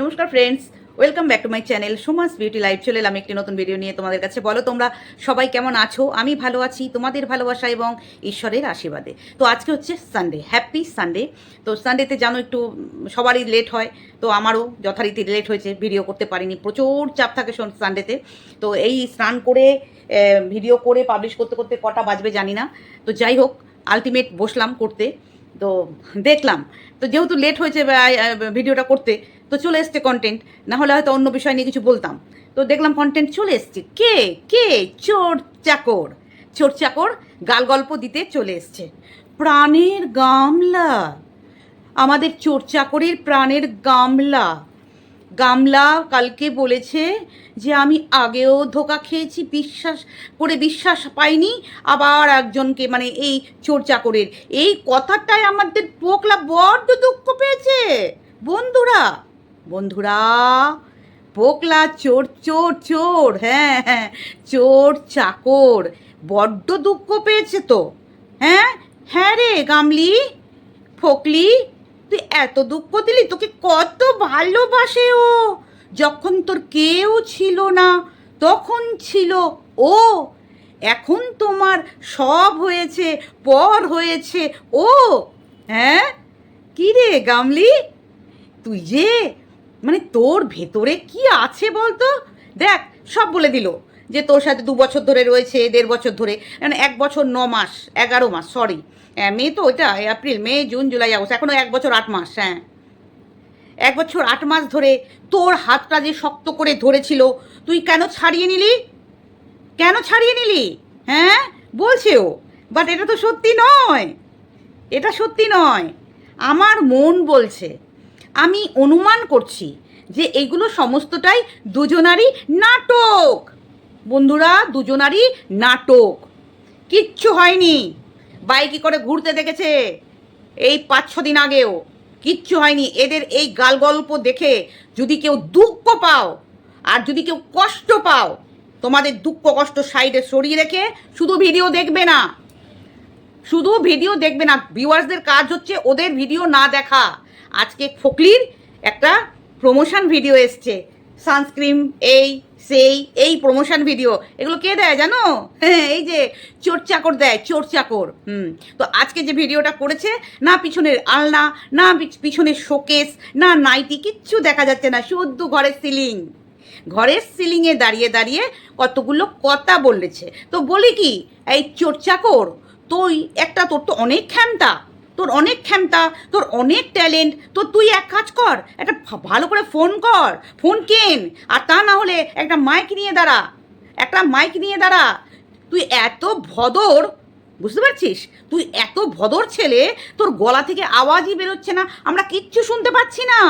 নমস্কার friends welcome back to my channel Sumas beauty live চলে এলাম একটি নতুন ভিডিও নিয়ে তোমাদের কাছে। বলো তোমরা সবাই কেমন আছো? আমি ভালো আছি, তোমাদের ভালোবাসা এবং ঈশ্বরের আশীর্বাদে। তো আজকে হচ্ছে সানডে হ্যাপি সানডে তো সানডেতে জানো একটু সবারই লেট হয়, তো আমারও যথারীতি লেট হয়েছে ভিডিও করতে পারিনি। প্রচুর চাপ থাকে সানডেতে তো। এই স্নান করে ভিডিও করে পাবলিশ করতে করতে কটা বাজবে জানি না। তো যাই হোক আলটিমেট বসলাম করতে। তো দেখলাম। তো যেহেতু লেট হয়েছে ভিডিওটা করতে তো চলে এসছে কন্টেন্ট না হলে হয়তো অন্য বিষয় নিয়ে কিছু বলতাম। তো দেখলাম কন্টেন্ট চলে এসছে। কে? কে? চোর চাকর। চোর চাকর গাল গল্প দিতে চলে এসছে। প্রাণের গামলা। আমাদের চোর চাকরের প্রাণের গামলা। গামলা কালকে বলেছে যে আমি আগেও ধোকা খেয়েছি, বিশ্বাস করে বিশ্বাস পাইনি। আবার একজনকে মানে এই চোর চাকরের। এই কথাটাই আমাদের পোকলা বড্ড দুঃখ পেয়েছে। বন্ধুরা বন্ধুরা, পোকলা চোর চোর চোর হ্যাঁ হ্যাঁ চোর, চাকর, বড্ড দুঃখ পেয়েছে তো হ্যাঁ হ্যাঁ রে গামলি, ফকলি, তুই এত দুঃখ দিলি, তোকে কত ভালোবাসে ও, যখন তোর কেউ ছিল না, তখন ছিল ও, এখন তোমার সব হয়েছে, পর হয়েছে ও হ্যাঁ কি রে গামলি, তুই যে মানে তোর ভেতরে কি আছে বলতো? দেখ, সব বলে দিল যে তোর সাথে দু বছর ধরে রয়েছে, দেড় বছর ধরে মানে এক বছর ন মাস, এগারো মাস সরি মে তো ওইটা April, May, June, July, August এখনও এক বছর আট মাস হ্যাঁ। এক বছর আট মাস ধরে তোর হাতটা যে শক্ত করে ধরেছিল, তুই কেন ছাড়িয়ে নিলি? কেন ছাড়িয়ে নিলি? হ্যাঁ? বলছে ও। বাট এটা তো সত্যি নয়। এটা সত্যি নয়। আমার মন বলছে আমি অনুমান করছি যে এগুলো সমস্তটাই দুজনারই নাটক। বন্ধুরা, দুজনারই নাটক। কিচ্ছু হয়নি। বাইকে করে ঘুরতে দেখেছে? এই পাঁচ ছ দিন আগেও। কিচ্ছু হয়নি। এদের এই গাল গল্প দেখে যদি কেউ দুঃখ পাও আর যদি কেউ কষ্ট পাও, তোমাদের দুঃখ কষ্ট সাইডে সরিয়ে রেখে শুধু ভিডিও দেখবে না। শুধু ভিডিও দেখবে না। ভিউয়ার্সদের কাজ হচ্ছে ওদের ভিডিও না দেখা। আজকে ফকলির একটা প্রমোশন ভিডিও এসছে। সানস্ক্রিন এই, সেই, এই প্রমোশন ভিডিও এগুলো কে দেয় জানো? হ্যাঁ এই যে চোর চাকর দেয়, চোর চাকর। হুম, তো আজকে যে ভিডিওটা করেছে, না পিছনের আলনা, না পিছ- পিছনের শোকেস না নাইটি কিচ্ছু দেখা যাচ্ছে না। শুদ্ধ ঘরের সিলিং ঘরের সিলিংয়ে দাঁড়িয়ে দাঁড়িয়ে কতগুলো কথা বলেছে। তো বলি কি, এই চোর চাকর, তুই, একটা তোর তো অনেক ক্ষমতা। তোর অনেক ক্ষমতা, তোর অনেক ট্যালেন্ট তো তুই এক কাজ কর, একটা ভালো করে ফোন কর ফোন কেন? আর তা না হলে একটা মাইক নিয়ে দাঁড়া, একটা মাইক নিয়ে দাঁড়া। তুই এত ভদর, বুঝতে পারছিস? তুই এত ভদর ছেলে, তোর গলা থেকে আওয়াজই বেরোচ্ছে না, আমরা কিচ্ছু শুনতে পাচ্ছি না।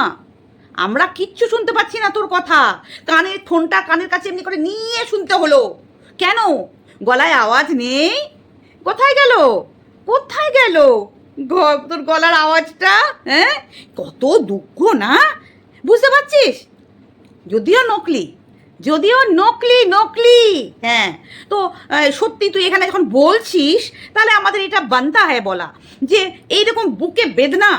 আমরা কিচ্ছু শুনতে পাচ্ছি না তোর কথা। কানের ফোনটা কানের কাছে এমনি করে নিয়ে শুনতে হলো। কেন? গলায় আওয়াজ নেই? কোথায় গেল? কোথায় গেল? তোর গলার আওয়াজটা হ্যাঁ? কত দুঃখ না? বুঝতে পারছিস? যদিও নকলি যদিও নকলি নকলি হ্যাঁ। তো সত্যি তুই এখানে যখন বলছিস, তাহলে আমাদের এটা বান্তা হয় বলা, যে এইরকম বুকে বেদনা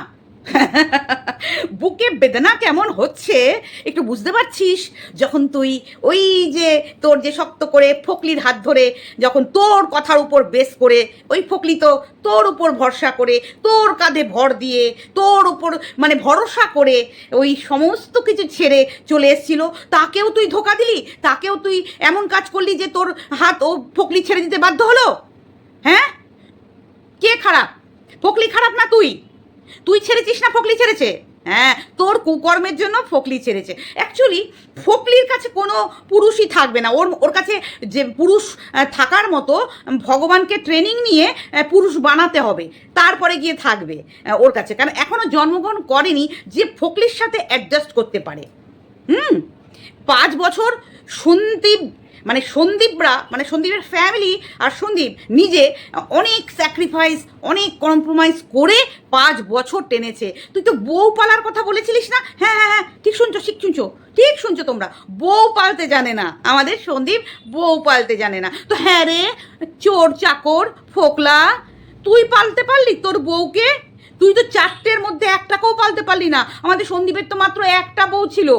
বুকে বেদনা কেমন হচ্ছে? একটু বুঝতে পারছিস? যখন তুই ওই যে তোর যে শক্ত করে ফকলির হাত ধরে যখন তোর কথার উপর বেস করে, ওই ফকলি তো তোর উপর ভরসা করে, তোর কাঁধে ভর দিয়ে, তোর উপর মানে ভরসা করে ওই সমস্ত কিছু ছেড়ে চলে এসেছিল, তাকেও তুই ধোকা দিলি? তাকেও তুই এমন কাজ করলি যে তোর হাত ও ফকলি ছেড়ে দিতে বাধ্য হলো? হ্যাঁ? কে খারাপ? ফকলি খারাপ না তুই? তুই ছেড়েছিস না ফকলি ছেড়েছে? হ্যাঁ তোর কুকর্মের জন্য ফকলি ছেড়েছে। অ্যাকচুয়ালি ফকলির কাছে কোনো পুরুষই থাকবে না। ওর ওর কাছে যে পুরুষ থাকার মতো ভগবানকে ট্রেনিং নিয়ে পুরুষ বানাতে হবে। তারপরে গিয়ে থাকবে ওর কাছে। কারণ এখনও জন্মগ্রহণ করেনি যে ফকলির সাথে অ্যাডজাস্ট করতে পারে। হুম? পাঁচ বছর সন্দীপ মানে সন্দীপরা মানে সন্দীপের ফ্যামিলি আর সন্দীপ নিজে অনেক স্যাক্রিফাইস অনেক কম্প্রোমাইজ করে পাঁচ বছর টেনেছে। তুই তো বউ পালার কথা বলেছিলিস না? হ্যাঁ হ্যাঁ হ্যাঁ ঠিক শুনছো ঠিক শুনছো ঠিক শুনছো তোমরা। বউ পালতে জানে না। আমাদের সন্দীপ বউ পালতে জানে না। তো হ্যাঁ রে, চোর, চাকর, ফোকলা, তুই পালতে পারলি তোর বউকে? তুই তো চারটের মধ্যে একটাকেও পালতে পারলি না। আমাদের সন্দীপের তো মাত্র একটা বউ ছিল।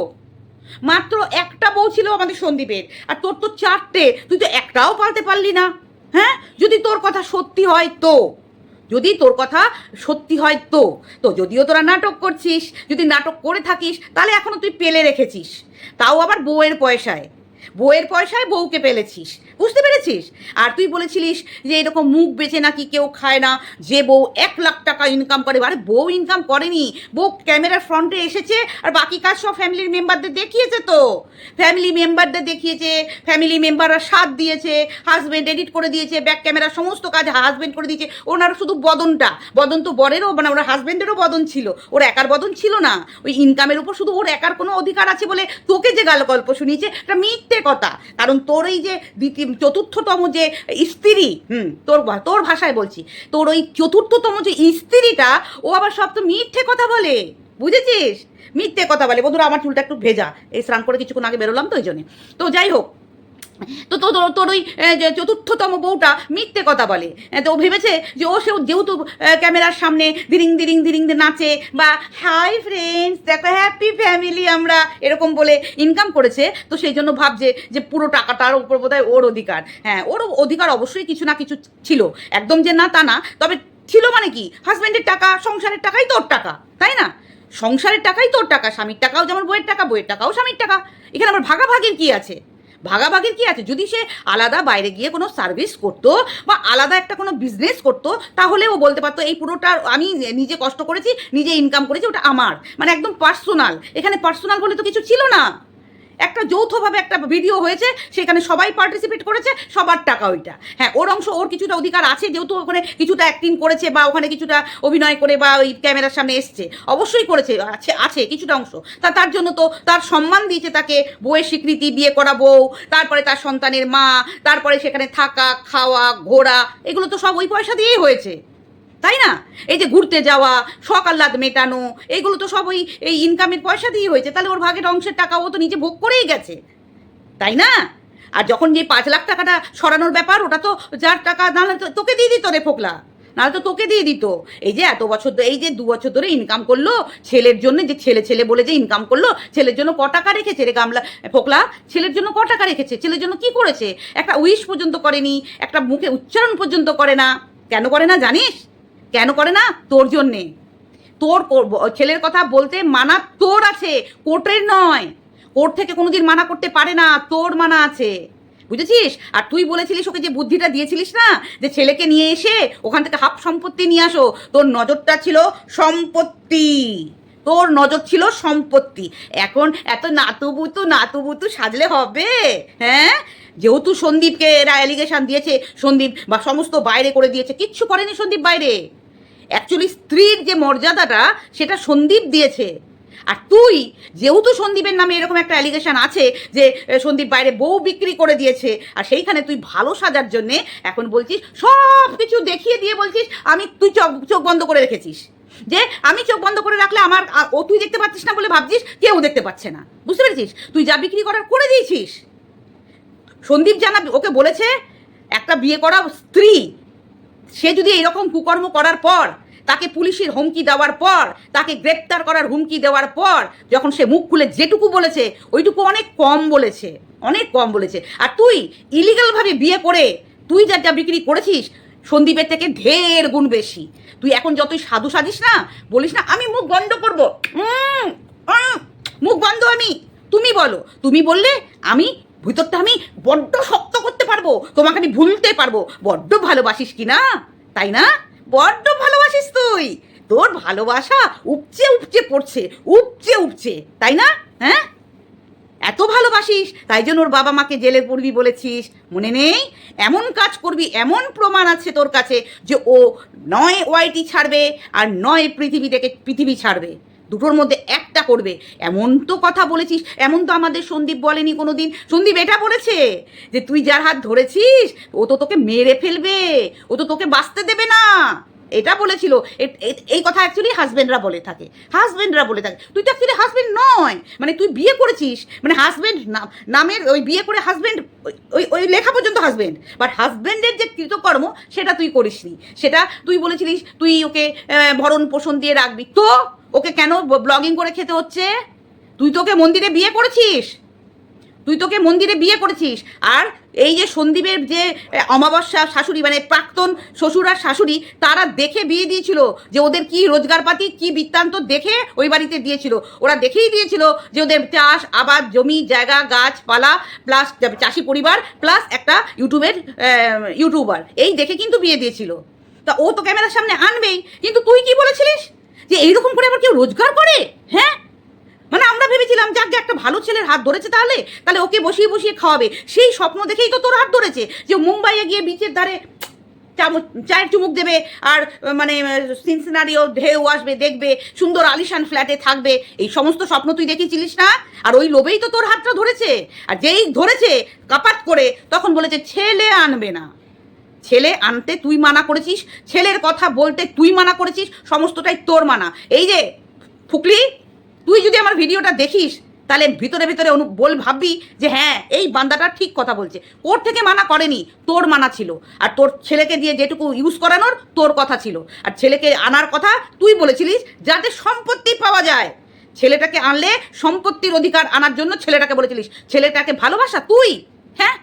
মাত্র একটা বউ ছিল আমাদের সন্দীপের। আর তোর তো চারটে। তুই তো একটাও পালতে পারলি না। হ্যাঁ? যদি তোর কথা সত্যি হয় তো। যদি তোর কথা সত্যি হয় তো। তো যদিও তোরা নাটক করছিস, যদি নাটক করে থাকিস, তাহলে এখনও তুই পেলে রেখেছিস। তাও আবার বউয়ের পয়সায়। বউয়ের পয়সায় বউকে পেলেছিস, বুঝতে পেরেছিস? আর তুই বলেছিলিস যে এরকম মুখ বেচে নাকি কেউ খায় না, যে বউ এক লাখ টাকা ইনকাম করে, আরে বউ ইনকাম করেনি, বউ ক্যামেরার ফ্রন্টে এসেছে আর বাকি কাজ সব ফ্যামিলির মেম্বারদের দেখিয়েছে তো। ফ্যামিলি মেম্বারদের দেখিয়েছে ফ্যামিলি মেম্বাররা সাথ দিয়েছে হাজব্যান্ড এডিট করে দিয়েছে ব্যাক ক্যামেরা সমস্ত কাজ হাজব্যান্ড করে দিয়েছে, ওনার শুধু বদনটা, বদন তো বরেরও মানে ওনার হাজব্যান্ডেরও বদন ছিল, ওর একার বদন ছিল না, ওই ইনকামের উপর শুধু ওর একার কোনো অধিকার আছে বলে তোকে যে গাল গল্প শুনিয়েছে এটা মিথ্যে কথা। কারণ তোর এই যে দ্বিতীয় চতুর্থতম যে স্ত্রী, হুম, তোর তোর ভাষায় বলছি, তোর ওই চতুর্থতম যে স্ত্রীটা, ও আবার সব তো মিথ্যে কথা বলে, বুঝেছিস? মিথ্যে কথা বলে। বন্ধুরা, আমার চুলটা একটু ভেজা। এই স্নান করে কিছুক্ষণ আগে বেরোলাম তো ওই জন্যে। তো যাই হোক তো তো তোর- ওই চতুর্থতম বউটা মিথ্যে কথা বলে। তো ও ভেবেছে যে ও সেও যেহেতু ক্যামেরার সামনে দিরিং দিরিং দিরিং নাচে বা হাই ফ্রেন্ডস দেখো হ্যাপি ফ্যামিলি আমরা এরকম বলে ইনকাম করেছে। তো সেই জন্য ভাবছে যে পুরো টাকাটার উপর বোধহয় ওর অধিকার। হ্যাঁ ওর অধিকার অবশ্যই কিছু না কিছু ছিল। একদম যে না তা না, তবে ছিল মানে কি? হাজব্যান্ডের টাকা, সংসারের টাকাই তোর টাকা, তাই না? সংসারের টাকাই তোর টাকা, স্বামীর টাকাও যেমন বইয়ের টাকা বইয়ের টাকাও স্বামীর টাকা। এখানে আমার ভাগাভাগির কি আছে? ভাগাভাগির কি আছে? যদি সে আলাদা বাইরে গিয়ে কোনো সার্ভিস করতো বা আলাদা একটা কোনো বিজনেস করতো, তাহলে ও বলতে পারতো, এই পুরোটা আমি নিজে কষ্ট করেছি, নিজে ইনকাম করেছি, ওটা আমার। মানে একদম পার্সোনাল এখানে পার্সোনাল বলে তো কিছু ছিল না। একটা যৌথভাবে একটা ভিডিও হয়েছে, সেখানে সবাই পার্টিসিপেট করেছে, সবার টাকা ওইটা। হ্যাঁ ওর অংশ, ওর কিছুটা অধিকার আছে, যেহেতু ওখানে কিছুটা অ্যাক্টিং করেছে বা ওখানে কিছুটা অভিনয় করে বা ওই ক্যামেরার সামনে এসছে, অবশ্যই করেছে, আছে আছে কিছুটা অংশ। তা তার জন্য তো তার সম্মান দিয়েছে তাকে, বউয়ের স্বীকৃতি, বিয়ে করা বউ, তারপরে তার সন্তানের মা, তারপরে সেখানে থাকা, খাওয়া, ঘোরা, এগুলো তো সব ওই পয়সা দিয়েই হয়েছে। তাই না? এই যে ঘুরতে যাওয়া সকাল্লাদ মেটানো, এগুলো তো সব ওই এই ইনকামের পয়সা দিয়ে হয়েছে। তাহলে ওর ভাগের অংশের টাকা ও তো নিজে ভোগ করেই গেছে। তাই না? আর যখন যে পাঁচ লাখ টাকাটা সরানোর ব্যাপার, ওটা তো যার টাকা নাহলে তোকে দিয়ে দিত রে ফোকলা। নাহলে তো তোকে দিয়ে দিত। এই যে এত বছর ধরে এই যে দু বছর ধরে ইনকাম করল, ছেলের জন্য যে ছেলে ছেলে বলে যে ইনকাম করল, ছেলের জন্য ক টাকা রেখেছে রে গামলা ফোকলা, ছেলের জন্য ক টাকা রেখেছে? ছেলের জন্য কি করেছে? একটা উইশ পর্যন্ত করেনি, একটা মুখে উচ্চারণ পর্যন্ত করে না। কেন করে না জানিস? কেন করে না? তোর জন্যে। তোর ছেলের কথা বলতে মানা তোর আছে, কোর্টের নয়। কোর্ট থেকে কোনোদিন মানা করতে পারে না, তোর মানা আছে। বুঝেছিস? আর তুই বলেছিলিস ওকে যে বুদ্ধিটা দিয়েছিলিস না, যে ছেলেকে নিয়ে এসে ওখান থেকে হাফ সম্পত্তি নিয়ে আসো। তোর নজরটা ছিল সম্পত্তি। তোর নজর ছিল সম্পত্তি। এখন এত নাতুবুতু নাতুবুতু সাজলে হবে। হ্যাঁ? যেহেতু সন্দীপকে এরা অ্যালিগেশন দিয়েছে, সন্দীপ বা সমস্ত বাইরে করে দিয়েছে, কিচ্ছু করেনি সন্দীপ বাইরে। অ্যাকচুয়ালি স্ত্রীর যে মর্যাদাটা, সেটা সন্দীপ দিয়েছে। আর তুই, যেহেতু সন্দীপের নামে এরকম একটা অ্যালিগেশন আছে যে সন্দীপ বাইরে বউ বিক্রি করে দিয়েছে, আর সেইখানে তুই ভালো সাজার জন্যে এখন বলছিস সব কিছু দেখিয়ে দিয়ে বলছিস, আমি তুই চোখ চোখ বন্ধ করে রেখেছিস। যে, আমি চোখ বন্ধ করে রাখলে আমার ও তুই দেখতে পাচ্ছিস না বলে ভাবছিস, কেউ দেখতে পাচ্ছে না। বুঝতে পেরেছিস? তুই যা বিক্রি করার করে দিয়েছিস। সন্দীপ জানা ওকে বলেছে, একটা বিয়ে করা স্ত্রী সে যদি এরকম কুকর্ম করার পর, তাকে পুলিশের হুমকি দেওয়ার পর, তাকে গ্রেপ্তার করার হুমকি দেওয়ার পর, যখন সে মুখ খুলে যেটুকু বলেছে, ওইটুকু অনেক কম বলেছে, অনেক কম বলেছে। আর তুই ইলিগালভাবে বিয়ে করে, তুই যা যা বিক্রি করেছিস, সন্দীপের থেকে ঢের গুণ বেশি। তুই এখন যতই সাধু সাজিস না, বলিস না, আমি মুখ বন্ধ করব। মুখ বন্ধ আমি, তুমি বলো। তুমি বললে আমি ভিতরটা আমি বড্ড শক্ত পারব? তোমাকে আমি ভুলতে পারব। বড্ড ভালোবাসিস কি না? তাই না? বড্ড ভালোবাসিস তুই। তোর ভালোবাসা উপচে উপচে পড়ছে, উপচে উপচে। তাই না? হ্যাঁ? এত ভালোবাসিস, তাই জন্য ওর বাবা মাকে জেলে পড়বি বলেছিস। মনে নেই? এমন কাজ করবি, এমন প্রমাণ আছে তোর কাছে যে ও নয় ওয়াইটি ছাড়বে আর নয় পৃথিবী থেকে পৃথিবী ছাড়বে। দুটোর মধ্যে একটা করবে। এমন তো কথা বলেছিস, এমন তো আমাদের সন্দীপ বলেনি কোনো দিন সন্দীপ এটা বলেছে যে তুই যার হাত ধরেছিস, ও তো তোকে মেরে ফেলবে, ও তো তোকে বাঁচতে দেবে না। এটা বলেছিল। এই কথা অ্যাকচুয়ালি হাজব্যান্ডরা বলে থাকে। হাজবেন্ডরা বলে থাকে। তুই তো অ্যাকচুয়ালি হাজব্যান্ড নয়। মানে তুই বিয়ে করেছিস। মানে হাজবেন্ড নামের ওই বিয়ে করে হাজব্যান্ড ওই ওই লেখা পর্যন্ত হাজবেন্ড বাট হাজব্যান্ডের যে কৃতকর্ম, সেটা তুই করিসনি। সেটা তুই বলেছিলিস, তুই ওকে ভরণ পোষণ দিয়ে রাখবি। তো ওকে কেন ব্লগিং করে খেতে হচ্ছে? তুই তোকে মন্দিরে বিয়ে করেছিস? তুই তোকে মন্দিরে বিয়ে করেছিস। আর এই যে সন্দীপের যে অমাবস্যা শাশুড়ি মানে প্রাক্তন শ্বশুর আর শাশুড়ি, তারা দেখে বিয়ে দিয়েছিল যে ওদের কি রোজগারপাতি, কি বৃত্তান্ত দেখে ওই বাড়িতে দিয়েছিল। ওরা দেখেই দিয়েছিল যে ওদের চাষ, আবাদ, জমি, জায়গা, গাছপালা প্লাস চাষি পরিবার প্লাস একটা ইউটিউবের ইউটিউবার। এই দেখে কিন্তু বিয়ে দিয়েছিল। তা ও তো ক্যামেরার সামনে আনবেই। কিন্তু তুই কি বলেছিলিস? যে এইরকম করে আবার কেউ রোজগার করে? হ্যাঁ? মানে আমরা ভেবেছিলাম, যাক একটা ভালো ছেলের হাত ধরেছে তাহলে তাহলে ওকে বসিয়ে বসিয়ে খাওয়াবে। সেই স্বপ্ন দেখেই তো তোর হাত ধরেছে যে মুম্বাইয়ে গিয়ে বিচের ধারে চায়ের চুমুক দেবে আর মানে সিনসিনারিও ঢেউ আসবে, দেখবে, সুন্দর আলিশান ফ্ল্যাটে থাকবে। এই সমস্ত স্বপ্ন তুই দেখেছিলিস না? আর ওই লোভেই তো তোর হাতটা ধরেছে। আর যেই ধরেছে কাপাত করে, তখন বলেছে, ছেলে আনবে না। ছেলে আনতে তুই মানা করেছিস, ছেলের কথা বলতে তুই মানা করেছিস, সমস্তটাই তোর মানা। এই যে, ফুকলি, তুই যদি আমার ভিডিওটা দেখিস, তাহলে ভিতরে ভিতরে অনু বল ভাববি যে হ্যাঁ এই বান্দাটা ঠিক কথা বলছে। ওর থেকে মানা করেনি, তোর মানা ছিল। আর তোর ছেলেকে দিয়ে যেটুকু ইউজ করানোর, তোর কথা ছিল। আর ছেলেকে আনার কথা তুই বলেছিলিস যাতে সম্পত্তি পাওয়া যায়। ছেলেটাকে আনলে সম্পত্তির অধিকার আনার জন্য ছেলেটাকে বলেছিলিস। ছেলেটাকে ভালোবাসা তুই হ্যাঁ?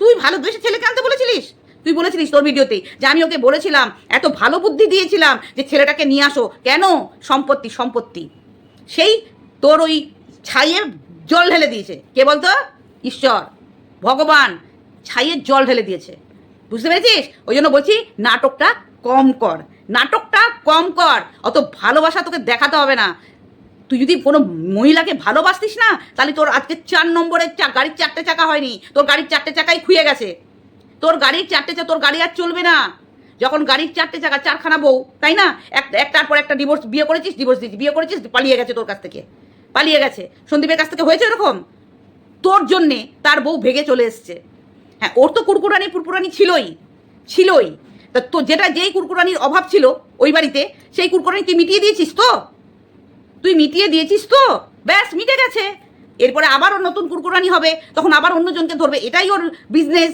তুই ভালোবেসে ছেলেকে আনতে বলেছিলিস? তুই বলেছিলিস তোর ভিডিওতেই যে আমি ওকে বলেছিলাম, এত ভালো বুদ্ধি দিয়েছিলাম যে ছেলেটাকে নিয়ে আসো। কেন? সম্পত্তি সম্পত্তি। সেই তোর ওই ছাইয়ে জল ঢেলে দিয়েছে। কে বলতো? ঈশ্বর। ভগবান। ছাইয়ে জল ঢেলে দিয়েছে। বুঝতে পেরেছিস? ওই জন্য বলছি নাটকটা কম কর। নাটকটা কম কর। অত ভালোবাসা তোকে দেখাতে হবে না। তুই যদি কোনো মহিলাকে ভালোবাসতিস না, তাহলে তোর আজকে চার নম্বরের চা গাড়ির চারটে চাকা হয়নি। তোর গাড়ির চারটে চাকাই খুঁয়ে গেছে। তোর গাড়ির চারটে চা তোর গাড়ি আর চলবে না। যখন গাড়ির চারটে চাকা চারখানা বউ, তাই না? এক একটার পর একটা ডিভোর্স বিয়ে করেছিস ডিভোর্স দিয়েছিস, বিয়ে করেছিস, পালিয়ে গেছে তোর কাছ থেকে। পালিয়ে গেছে। সন্দীপের কাছ থেকে হয়েছে এরকম? তোর জন্যে তার বউ ভেগে চলে এসছে। হ্যাঁ ওর তো কুরকুরানি পুরপুরানি ছিলই। ছিলই। তা তো যেটা যেই কুরকুরানির অভাব ছিল ওই বাড়িতে, সেই কুরকুরানি তুই মিটিয়ে দিয়েছিস তো? তুই মিটিয়ে দিয়েছিস তো? ব্যাস, মিটে গেছে। এরপরে আবার ওর নতুন কুরকুরানি হবে, তখন আবার অন্যজনকে ধরবে। এটাই ওর বিজনেস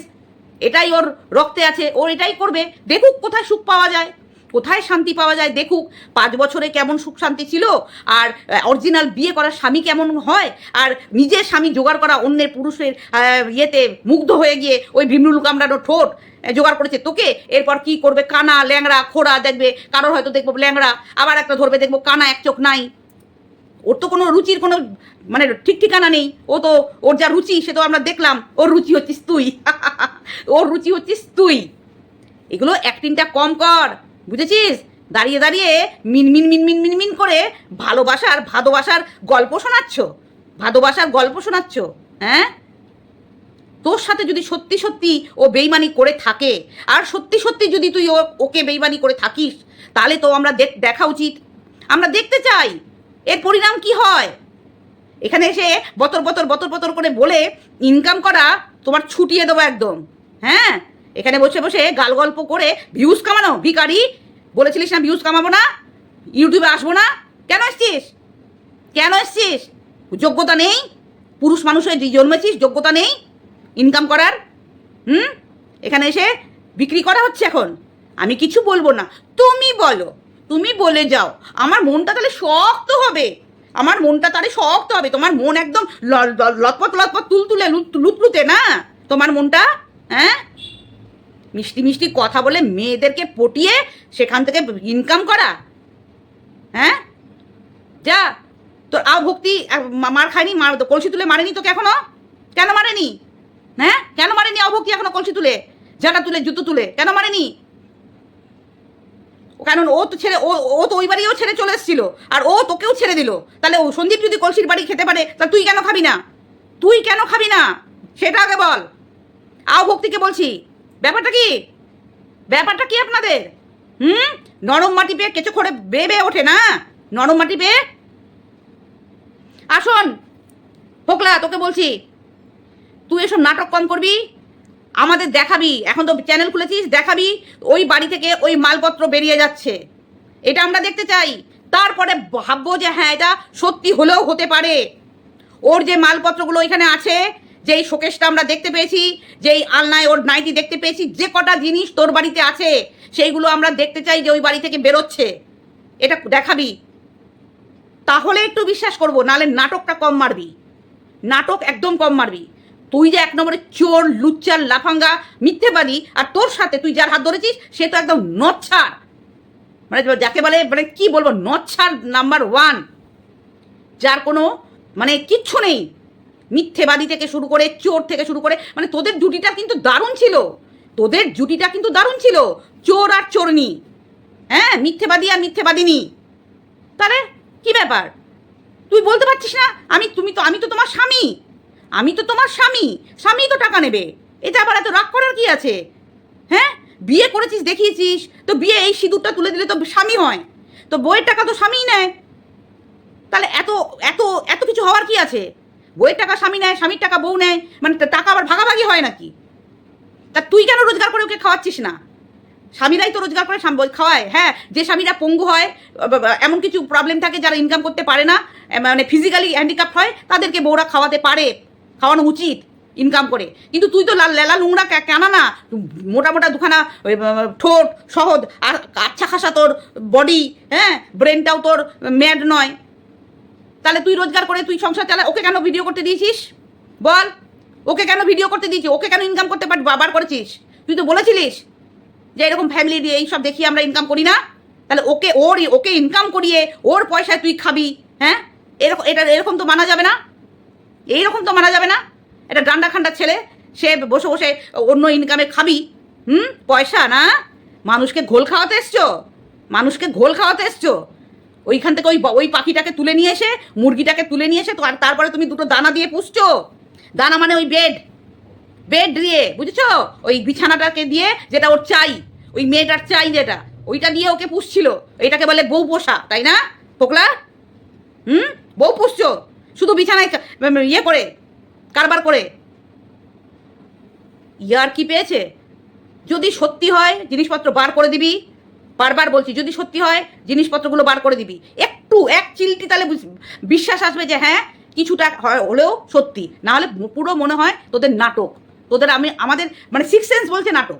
এটাই ওর রক্তে আছে, ওর এটাই করবে। দেখুক কোথায় সুখ পাওয়া যায়, কোথায় শান্তি পাওয়া যায়, দেখুক পাঁচ বছরে কেমন সুখ শান্তি ছিল আর অরিজিনাল বিয়ে করা স্বামী কেমন হয় আর নিজের স্বামী জোগাড় করা অন্যের পুরুষের ইয়েতে মুগ্ধ হয়ে গিয়ে ওই ভীমরুল কামড়ানো ঠোঁট জোগাড় করেছে। তোকে এরপর কি করবে? কানা, ল্যাংড়া, খোড়া দেখবে, কারোর হয়তো দেখব ল্যাংড়া, আবার একটা ধরবে, দেখব কানা এক চোখ নাই। ওর তো কোনো রুচির কোনো মানে ঠিক ঠিকানা নেই। ও তো, ওর যা রুচি, সে তো আমরা দেখলাম, ওর রুচি হচ্ছিস তুই। ওর রুচি হচ্ছিস তুই। এগুলো অ্যাক্টিংটা কম কর, বুঝেছিস? দাঁড়িয়ে দাঁড়িয়ে মিন মিন মিন মিন মিন মিন করে ভালোবাসার ভালোবাসার গল্প শোনাচ্ছ। ভালোবাসার গল্প শোনাচ্ছ হ্যাঁ? তোর সাথে যদি সত্যি সত্যি ও বেইমানি করে থাকে, আর সত্যি সত্যি যদি তুই ওকে বেইমানি করে থাকিস, তাহলে তো আমরা দেখ- দেখা উচিত। আমরা দেখতে চাই। এর পরিণাম কি হয়? এখানে এসে বতর বতর বতর বতর করে বলে ইনকাম করা তোমার ছুটিয়ে দেবো একদম। হ্যাঁ? এখানে বসে বসে গাল গল্প করে ভিউজ কামানো ভিকারি বলেছিলিস না ভিউজ কামাবো না? ইউটিউবে আসব না? কেন এসছিস? কেন এসছিস? যোগ্যতা নেই? পুরুষ মানুষের যে জন্মেছিস, যোগ্যতা নেই? ইনকাম করার? হুম? এখানে এসে বিক্রি করা হচ্ছে এখন। আমি কিছু বলব না। তুমি বলো। তুমি বলে যাও। আমার মনটা তাহলে শক্ত হবে। আমার মনটা তাহলে শক্ত হবে। তোমার মন একদম লতপত লতপত তুলতুলে, লুত- লুতলুতে না? তোমার মনটা হ্যাঁ? মিষ্টি মিষ্টি কথা বলে মেয়েদেরকে পটিয়ে সেখান থেকে ইনকাম করা। হ্যাঁ? যা। তোর আও ভক্তি মার খায়নি? মার কলসি তুলে মারেনি তোকে এখনও? কেন মারেনি? হ্যাঁ? কেন মারেনি অভক্তি এখনও কলসি তুলে? ঝাঁটা তুলে, জুতো তুলে, কেন মারেনি? কারণ ও তো ছেড়ে, ও ও তো ওই বাড়িও ছেড়ে চলে এসেছিল। আর ও তোকেও ছেড়ে দিল। তাহলে ও সন্দীপ যদি কলসির বাড়ি খেতে পারে তাহলে তুই কেন খাবি না? তুই কেন খাবি না? সেটা আগে বল। আও ভক্তিকে বলছি। ব্যাপারটা কি? ব্যাপারটা কি আপনাদের? হুম? নরম মাটি পেয়ে কেঁচো খড়ে বেয়ে বেয়ে ওঠে না? নরম মাটি পেয়ে? আসুন। ফোকলা তোকে বলছি। তুই এসব নাটক কম করবি? আমাদের দেখাবি, এখন তো চ্যানেল খুলেছিস, দেখাবি ওই বাড়ি থেকে ওই মালপত্র বেরিয়ে যাচ্ছে। এটা আমরা দেখতে চাই। তারপরে ভাববো যে হ্যাঁ এটা সত্যি হলেও হতে পারে। ওর যে মালপত্রগুলো এখানে আছে, যেই শোকেসটা আমরা দেখতে পেয়েছি, যেই আলনায় ওর নাইটি দেখতে পেয়েছি, যে কটা জিনিস তোর বাড়িতে আছে, সেইগুলো আমরা দেখতে চাই যে ওই বাড়ি থেকে বেরোচ্ছে। এটা দেখাবি। তাহলে একটু বিশ্বাস করব নালে নাটকটা কম মারবি। নাটক একদম কম মারবি। তুই যে এক নম্বরে চোর, লুচ্চার, লাফাঙ্গা মিথ্যে মিথ্যেবাদী, আর তোর সাথে তুই যার হাত ধরেছিস, সে তো একদম নচ্ছার। মানে যাকে বলে মানে কি বলব, নচ্ছার নাম্বার ওয়ান যার কোনো মানে কিচ্ছু নেই। মিথ্যে মিথ্যেবাদী থেকে শুরু করে, চোর থেকে শুরু করে মানে তোদের জুটিটা কিন্তু দারুণ ছিল। তোদের জুটিটা কিন্তু দারুণ ছিল। চোর আর চোরনি। হ্যাঁ মিথ্যেবাদী আর মিথ্যেবাদিনী। তাহলে কি ব্যাপার? তুই বলতে পারছিস না? আমি, তুমি তো, আমি তো তোমার স্বামী। আমি তো তোমার স্বামী। স্বামী তো টাকা নেবে। এটা আবার এত রাগ করার কি আছে? হ্যাঁ? বিয়ে করেছিস, দেখিয়েছিস। তো বিয়ে এই সিঁদুরটা তুলে দিলে তো স্বামী হয়। তো বইয়ের টাকা তো স্বামীই নেয়। তাহলে এত এত এত কিছু হওয়ার কি আছে? বইয়ের টাকা স্বামী নেয়, স্বামীর টাকা বউ নেয় মানে টাকা আবার ভাগাভাগি হয় নাকি? তা তুই কেন রোজগার করে ওকে খাওয়াচ্ছিস না? স্বামীরাই তো রোজগার করে খাওয়ায়। হ্যাঁ যে স্বামীরা পঙ্গু হয় এমন কিছু প্রবলেম থাকে যারা ইনকাম করতে পারে না মানে ফিজিক্যালি হ্যান্ডিক্যাপ হয়, তাদেরকে বউরা খাওয়াতে পারে। খাওয়ানো উচিত ইনকাম করে। কিন্তু তুই তো লাল কে- কেন না। মোটা মোটা দুখানা ঠোঁট সহজ আর আচ্ছা খাসা তোর বডি হ্যাঁ? ব্রেনটাও তোর ম্যাড নয়। তাহলে তুই রোজগার করে তুই সংসার চালা। ওকে কেন ভিডিও করতে দিয়েছিস? বল। ওকে কেন ভিডিও করতে দিয়েছিস? ওকে কেন ইনকাম করতে পার বার করেছিস? তুই তো বলেছিলিস যে এরকম ফ্যামিলি দিয়ে এইসব দেখিয়ে আমরা ইনকাম করি না। তাহলে ওকে, ওর, ওকে ইনকাম করিয়ে ওর পয়সায় তুই খাবি হ্যাঁ? এরকম, এটা, এরকম তো মানা যাবে না। এইরকম তো মানা যাবে না। এটা ডান্ডা খান্ডা ছেলে, সে বসে বসে অন্য ইনকামে খাবি। হুম? পয়সা না? মানুষকে ঘোল খাওয়াতে এসছো? মানুষকে ঘোল খাওয়াতে এসছো? ওইখান থেকে ওই ওই পাখিটাকে তুলে নিয়ে এসে, মুরগিটাকে তুলে নিয়ে এসে আর তারপরে তুমি দুটো দানা দিয়ে পুষছো? দানা মানে ওই বেড বেড দিয়ে, বুঝেছ? ওই বিছানাটাকে দিয়ে যেটা ওর চাই, ওই মেয়েটার চাই যেটা, ওইটা দিয়ে ওকে পুষছিল। এটাকে বলে বউ পোষা, তাই না? পোকলা? হুম? বউ পুষছো? শুধু বিছানায় ইয়ে করে, কারবার করে। ইয়ার কি পেয়েছে? যদি সত্যি হয়, জিনিসপত্র বার করে দিবি। বারবার বলছি, যদি সত্যি হয়, জিনিসপত্রগুলো বার করে দিবি। একটু, এক চিলটি তাহলে বিশ্বাস আসবে যে হ্যাঁ কিছুটা হয়- হলেও সত্যি। না হলে পুরো মনে হয় তোদের নাটক। তোদের আমি, আমাদের মানে সিক্স সেন্স বলছে নাটক।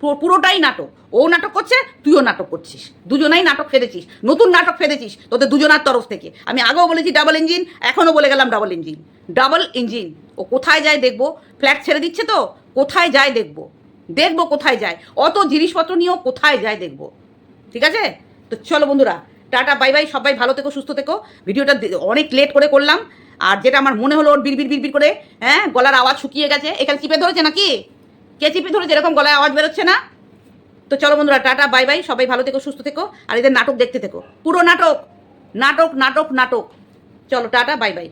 পুরোটাই নাটক। ও নাটক করছে, তুইও নাটক করছিস। দুজনাই নাটক ফেলেছিস নতুন নাটক ফেলেছিস তোদের দুজনার তরফ থেকে। আমি আগেও বলেছি ডাবল ইঞ্জিন এখনও বলে গেলাম ডাবল ইঞ্জিন ডাবল ইঞ্জিন ও কোথায় যায় দেখব? ফ্ল্যাট ছেড়ে দিচ্ছে তো? কোথায় যায় দেখব? দেখব কোথায় যায়? অত জিনিসপত্র নিয়েও কোথায় যায় দেখব? ঠিক আছে? তো চলো বন্ধুরা, টাটা বাই বাই সবাই ভালো থেকো, সুস্থ থেকো। ভিডিওটা অনেক লেট করে করলাম। আর যেটা আমার মনে হলো ওর বিড়বির বিড়বির করে হ্যাঁ গলার আওয়াজ শুকিয়ে গেছে। এখানে চিপে ধরেছে নাকি? কে ধরে যেরকম গলায় আওয়াজ বেরোচ্ছে না? তো চলো বন্ধুরা, টাটা, বাই বাই, সবাই ভালো থেকো, সুস্থ থেকো, আর এদের নাটক দেখতে থেকো। পুরো নাটক নাটক নাটক নাটক। চলো, টাটা, বাই বাই।